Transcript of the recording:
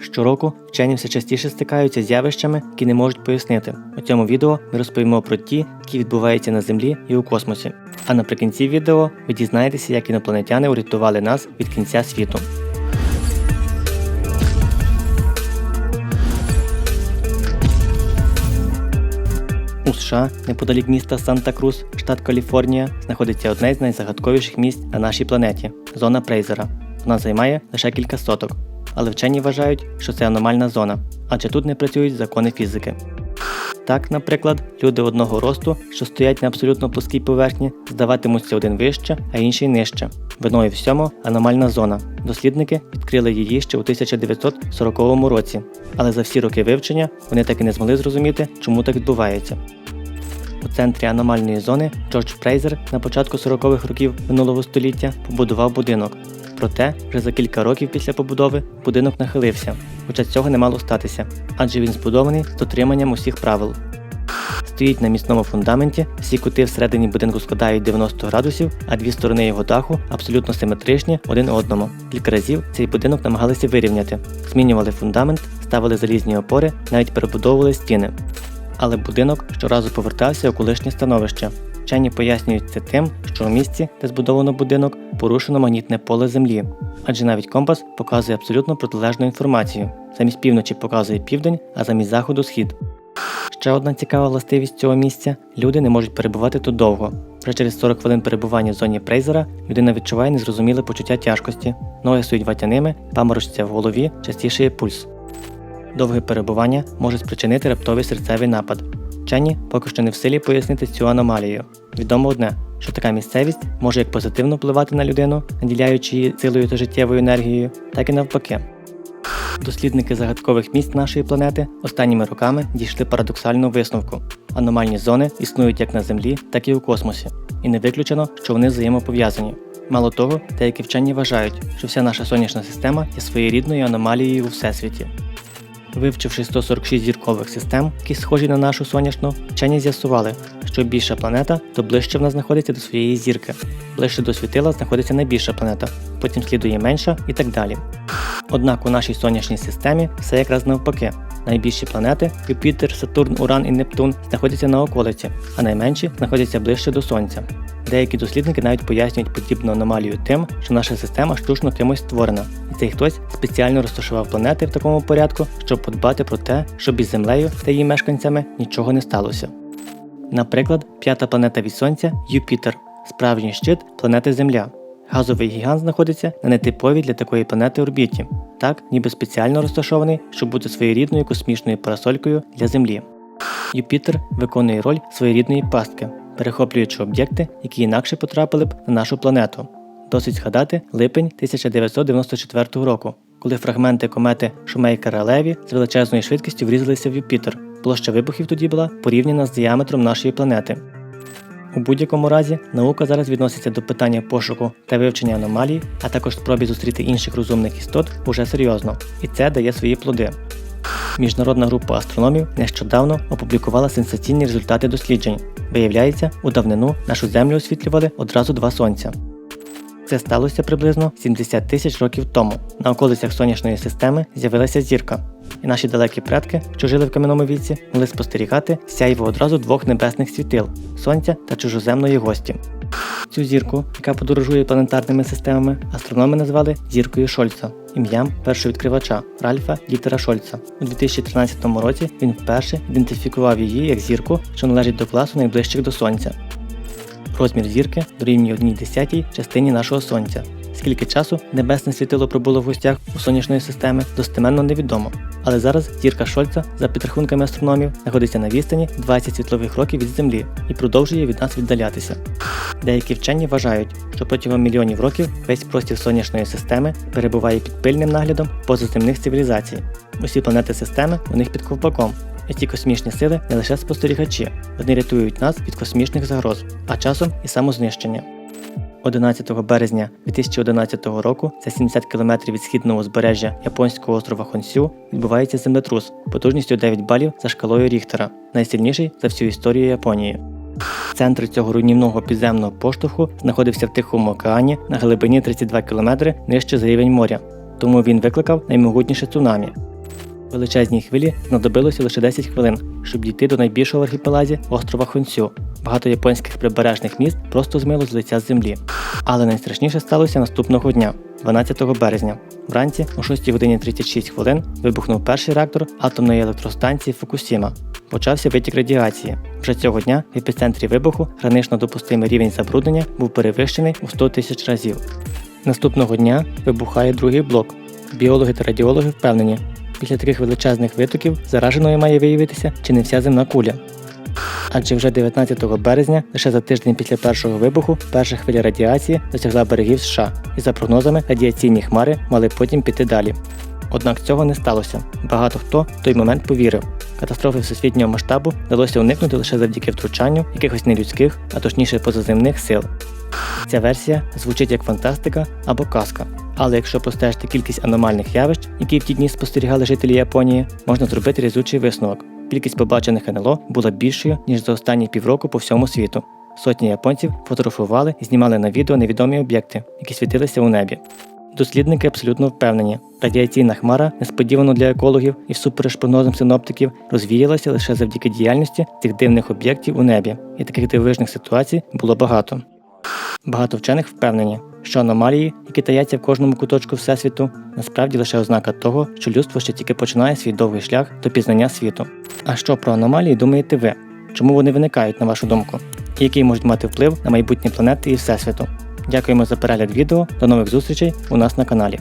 Щороку вчені все частіше стикаються з явищами, які не можуть пояснити. У цьому відео ми розповімо про ті, які відбуваються на Землі і у космосі. А наприкінці відео ви дізнаєтеся, як інопланетяни урятували нас від кінця світу. У США, неподалік міста Санта-Крус, штат Каліфорнія, знаходиться одне з найзагадковіших місць на нашій планеті зона Прейзера. Вона займає лише кілька соток, але вчені вважають, що це аномальна зона, адже тут не працюють закони фізики. Так, наприклад, люди одного росту, що стоять на абсолютно плоскій поверхні, здаватимуться один вище, а інший нижче. Виною всьому аномальна зона. Дослідники відкрили її ще у 1940 році, але за всі роки вивчення вони так і не змогли зрозуміти, чому так відбувається. У центрі аномальної зони Джордж Фрейзер на початку 40-х років минулого століття побудував будинок. Проте, вже за кілька років після побудови будинок нахилився, хоча цього не мало статися, адже він збудований з дотриманням усіх правил. Стоїть на міцному фундаменті, всі кути всередині будинку складають 90 градусів, а дві сторони його даху абсолютно симетричні один одному. Кілька разів цей будинок намагалися вирівняти, змінювали фундамент, ставили залізні опори, навіть перебудовували стіни. Але будинок щоразу повертався у колишнє становище. Вчені пояснюють це тим, що у місці, де збудовано будинок, порушено магнітне поле Землі, адже навіть компас показує абсолютно протилежну інформацію. Замість півночі показує південь, а замість заходу схід. Ще одна цікава властивість цього місця люди не можуть перебувати тут довго. Вже через 40 хвилин перебування в зоні Прейзера людина відчуває незрозуміле почуття тяжкості, ноги стають ватяними, паморочиться в голові, частішає пульс. Довге перебування може спричинити раптовий серцевий напад. Вчені поки що не в силі пояснити цю аномалію. Відомо одне, що така місцевість може як позитивно впливати на людину, наділяючи її силою та життєвою енергією, так і навпаки. Дослідники загадкових місць нашої планети останніми роками дійшли парадоксального висновку. Аномальні зони існують як на Землі, так і у космосі, і не виключено, що вони взаємопов'язані. Мало того, деякі вчені вважають, що вся наша сонячна система є своєрідною аномалією у всесвіті. Вивчивши 146 зіркових систем, які схожі на нашу сонячну, вчені з'ясували, що більша планета, то ближче вона знаходиться до своєї зірки, ближче до світила знаходиться найбільша планета, потім слідує менша і так далі. Однак у нашій сонячній системі все якраз навпаки. Найбільші планети Юпітер, Сатурн, Уран і Нептун знаходяться на околиці, а найменші знаходяться ближче до Сонця. Деякі дослідники навіть пояснюють подібну аномалію тим, що наша система штучно кимось створена, і цей хтось спеціально розташував планети в такому порядку, щоб подбати про те, щоб із Землею та її мешканцями нічого не сталося. Наприклад, п'ята планета від Сонця Юпітер, справжній щит планети Земля. Газовий гігант знаходиться на нетиповій для такої планети орбіті, так ніби спеціально розташований, щоб бути своєрідною космічною парасолькою для Землі. Юпітер виконує роль своєрідної пастки, перехоплюючи об'єкти, які інакше потрапили б на нашу планету. Досить згадати липень 1994 року, коли фрагменти комети Шумейкера Леві з величезною швидкістю врізалися в Юпітер. Площа вибухів тоді була порівняна з діаметром нашої планети. У будь-якому разі наука зараз відноситься до питання пошуку та вивчення аномалій, а також спробі зустріти інших розумних істот уже серйозно, і це дає свої плоди. Міжнародна група астрономів нещодавно опублікувала сенсаційні результати досліджень. Виявляється, у давнину нашу землю освітлювали одразу два сонця. Це сталося приблизно 70 тисяч років тому. На околицях сонячної системи з'явилася зірка, і наші далекі предки, що жили в кам'яному віці, могли спостерігати сяйво одразу двох небесних світил сонця та чужоземної гості. Цю зірку, яка подорожує планетарними системами, астрономи назвали зіркою Шольца, ім'ям першого відкривача Ральфа Дітера Шольца. У 2013 році він вперше ідентифікував її як зірку, що належить до класу найближчих до Сонця. Розмір зірки дорівнює 1 десятій частині нашого сонця. Скільки часу небесне світило пробуло в гостях у сонячної системи, достеменно невідомо. Але зараз зірка Шольца, за підрахунками астрономів, знаходиться на відстані 20 світлових років від Землі і продовжує від нас віддалятися. Деякі вчені вважають, що протягом мільйонів років весь простір сонячної системи перебуває під пильним наглядом позаземних цивілізацій. Усі планети системи у них під ковпаком. І ці космічні сили не лише спостерігачі, вони рятують нас від космічних загроз, а часом і самознищення. 11 березня 2011 року за 70 км від східного узбережжя японського острова Хонсю відбувається землетрус потужністю 9 балів за шкалою Ріхтера, найсильніший за всю історію Японії. Центр цього руйнівного підземного поштовху знаходився в Тихому океані на глибині 32 км нижче за рівень моря. тому він викликав наймогутніше цунамі. Величезній хвилі знадобилося лише 10 хвилин, щоб дійти до найбільшого в архіпелазі острова Хонсю. Багато японських прибережних міст просто змило з лиця землі. Але найстрашніше сталося наступного дня, 12 березня. Вранці о 6 годині 36 хвилин вибухнув перший реактор атомної електростанції Фукусіма. Почався витік радіації. Вже цього дня в епіцентрі вибуху гранично допустимий рівень забруднення був перевищений у 100 тисяч разів. Наступного дня вибухає другий блок. Біологи та радіологи впевнені, після таких величезних витоків зараженою має виявитися чи не вся земна куля. Адже вже 19 березня, лише за тиждень після першого вибуху, перша хвиля радіації досягла берегів США, і за прогнозами радіаційні хмари мали потім піти далі. Однак цього не сталося. Багато хто в той момент повірив. Катастрофи всесвітнього масштабу вдалося уникнути лише завдяки втручанню якихось нелюдських, а точніше позаземних сил. Ця версія звучить як фантастика або казка. Але якщо простежити кількість аномальних явищ, які в ті дні спостерігали жителі Японії, можна зробити різучий висновок. Кількість побачених НЛО була більшою, ніж за останні півроку по всьому світу. Сотні японців фотографували і знімали на відео невідомі об'єкти, які світилися у небі. Дослідники абсолютно впевнені, радіаційна хмара, несподівано для екологів і всупереч прогнозам синоптиків, розвіялася лише завдяки діяльності цих дивних об'єктів у небі, і таких дивовижних ситуацій було багато. Багато вчених впевнені, що аномалії, які таяться в кожному куточку Всесвіту, насправді лише ознака того, що людство ще тільки починає свій довгий шлях до пізнання світу. А що про аномалії думаєте ви? Чому вони виникають, на вашу думку? І який можуть мати вплив на майбутні планети і Всесвіту? Дякуємо за перегляд відео. До нових зустрічей у нас на каналі.